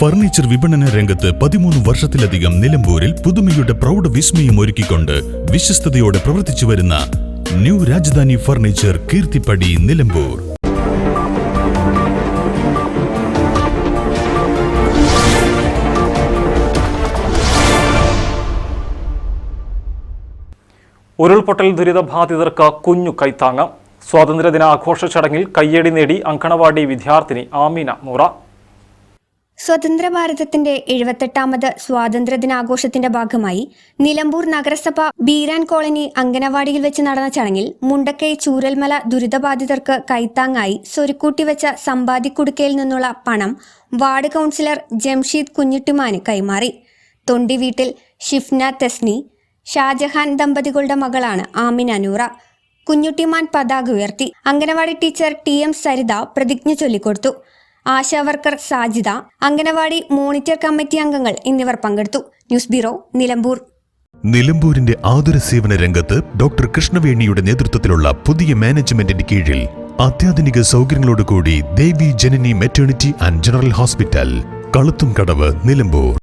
Furniture വിപണന രംഗത്ത് പതിമൂന്ന് വർഷത്തിലധികം നിലമ്പൂരിൽ പുതുമയുടെ പ്രൗഢ വിസ്മയം ഒരുക്കിക്കൊണ്ട് വിശ്വസ്തയോടെ പ്രവർത്തിച്ചു വരുന്ന ന്യൂ രാജധാനി ഫർണിച്ചർ കീർത്തിപ്പടി നിലമ്പൂർ. ഉരുൾപൊട്ടൽ ദുരിതബാധിതർക്ക് കുഞ്ഞു കൈത്താങ്ങ്. സ്വാതന്ത്ര്യദിനാഘോഷ ചടങ്ങിൽ കയ്യടി നേടി അങ്കണവാടി വിദ്യാർത്ഥിനി ആമീന നൂറ സ്വതന്ത്ര ഭാരതത്തിന്റെ എഴുപത്തെട്ടാമത് സ്വാതന്ത്ര്യ ദിനാഘോഷത്തിന്റെ ഭാഗമായി നിലമ്പൂർ നഗരസഭ ബീരാൻ കോളനി അങ്കനവാടിയിൽ വെച്ച് നടന്ന ചടങ്ങിൽ മുണ്ടക്കൈ ചൂരൽമല ദുരിതബാധിതർക്ക് കൈത്താങ്ങായി സ്വരുക്കൂട്ടി വെച്ച സമ്പാദിക്കുടുക്കയിൽ നിന്നുള്ള പണം വാർഡ് കൗൺസിലർ ജംഷീദ് കുഞ്ഞിട്ടുമാന് കൈമാറി. തൊണ്ടി വീട്ടിൽ ഷിഫ്ന തെസ്നി ഷാജഹാൻ ദമ്പതികളുടെ മകളാണ് ആമിന നൂറ കുഞ്ഞുട്ടിമാൻ പതാക ഉയർത്തി. Anganwadi teacher T M Saritha പ്രതിജ്ഞ ചൊല്ലിക്കൊടുത്തു. ASHA worker Sajida anganwadi monitor committee അംഗങ്ങൾ എന്നിവർ പങ്കെടുത്തു. News bureau Nilambur. നിലമ്പൂരിന്റെ ആതുര സേവന രംഗത്ത് ഡോക്ടർ കൃഷ്ണവേണിയുടെ നേതൃത്വത്തിലുള്ള പുതിയ മാനേജ്മെന്റിന്റെ കീഴിൽ അത്യാധുനിക സൗകര്യങ്ങളോടുകൂടി Devi Janani maternity and general hospital Kaluthumkadavu Nilambur.